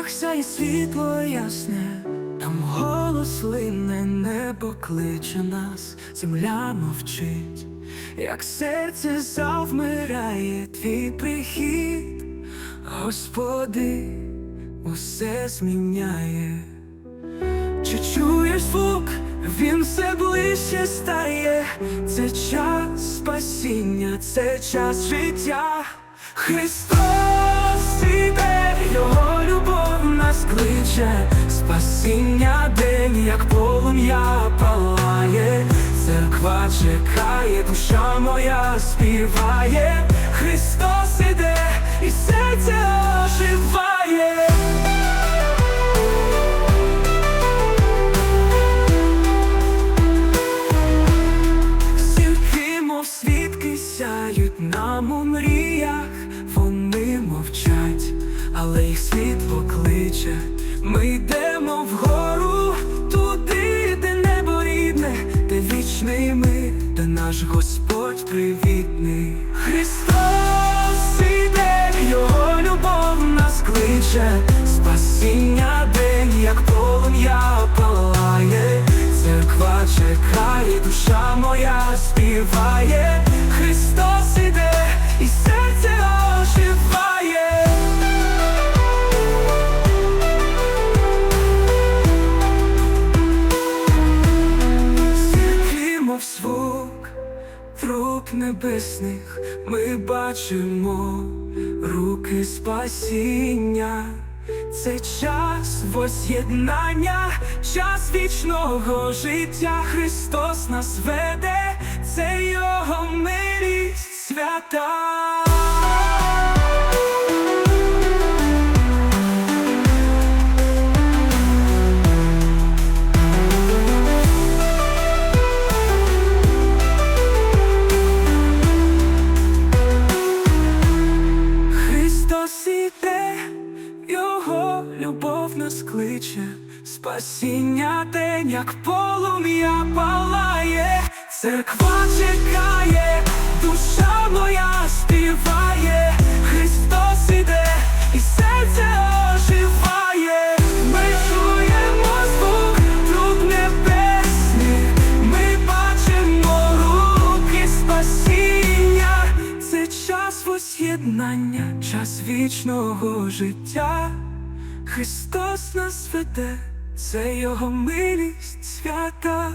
горах сяє світло ясне, там голос лине, небо кличе нас, земля мовчить, як серце завмирає твій прихід, Господи, усе зміняє. Чи чуєш звук, він все ближче стає, це час спасіння, це час життя. Христос іде, Його нас кличе, спасіння день, як полум'я палає, церква чекає, душа моя співає, Христос іде, і серце оживає. Зірки, мов свідки, сяють нам у мріях, але їх світло кличе. Ми йдемо вгору, туди, де небо рідне, де вічний ми, де наш Господь привітний. Христос небесних, ми бачимо руки спасіння. Це час воз'єднання, час вічного життя. Христос нас веде, це Його милість свята. Любов нас кличе, спасіння день, як полум'я палає, церква чекає, душа моя співає, Христос іде, і серце оживає, ми чуємо звук труб небесних, ми бачимо руки спасіння, це час воз'єднання, час вічного життя. Христос нас веде, це Його милість свята.